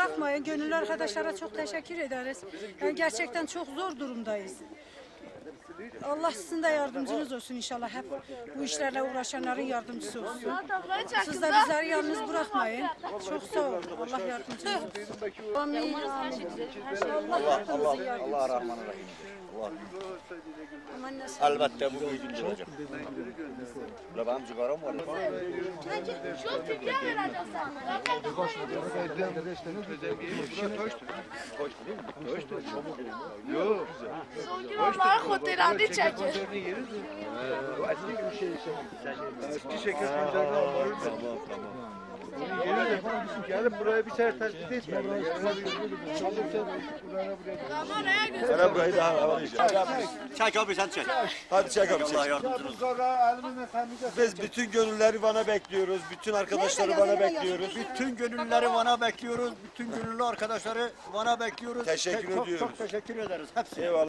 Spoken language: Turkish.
bırakmayın. Gönüllü arkadaşlara çok teşekkür ederiz. Yani gerçekten çok zor durumdayız. Allah sizin de yardımcınız olsun inşallah. Hep bu işlerle uğraşanların yardımcısı olsun. Siz de bizleri yalnız bırakmayın. Çok sağ olun. Allah yardımcınız olsun. Amin. Amin. Allah yardımcısı Allah. Rahman Rahim. Elbette bu ödünç olacak. Ulan benim cigaram var. Şu tüpüye vereceksin. Son gün onları hotelerde çekir. Eski şeker pancarını almalıyız. Tamam tamam. Gelip buraya bir sefer tespit etmediler. Kameraya göster. Sana burayı daha havalayacağım. Çek abi sen çek. Hadi çek abi efendimize Biz bütün gönülleri Van'a bekliyoruz. Bütün arkadaşları Van'a bekliyoruz. Bütün gönüllüleri Van'a bekliyoruz. Bütün gönüllü arkadaşları Van'a bekliyoruz. Teşekkür ediyoruz. Çok teşekkür ederiz. Hepsi. Eyvallah.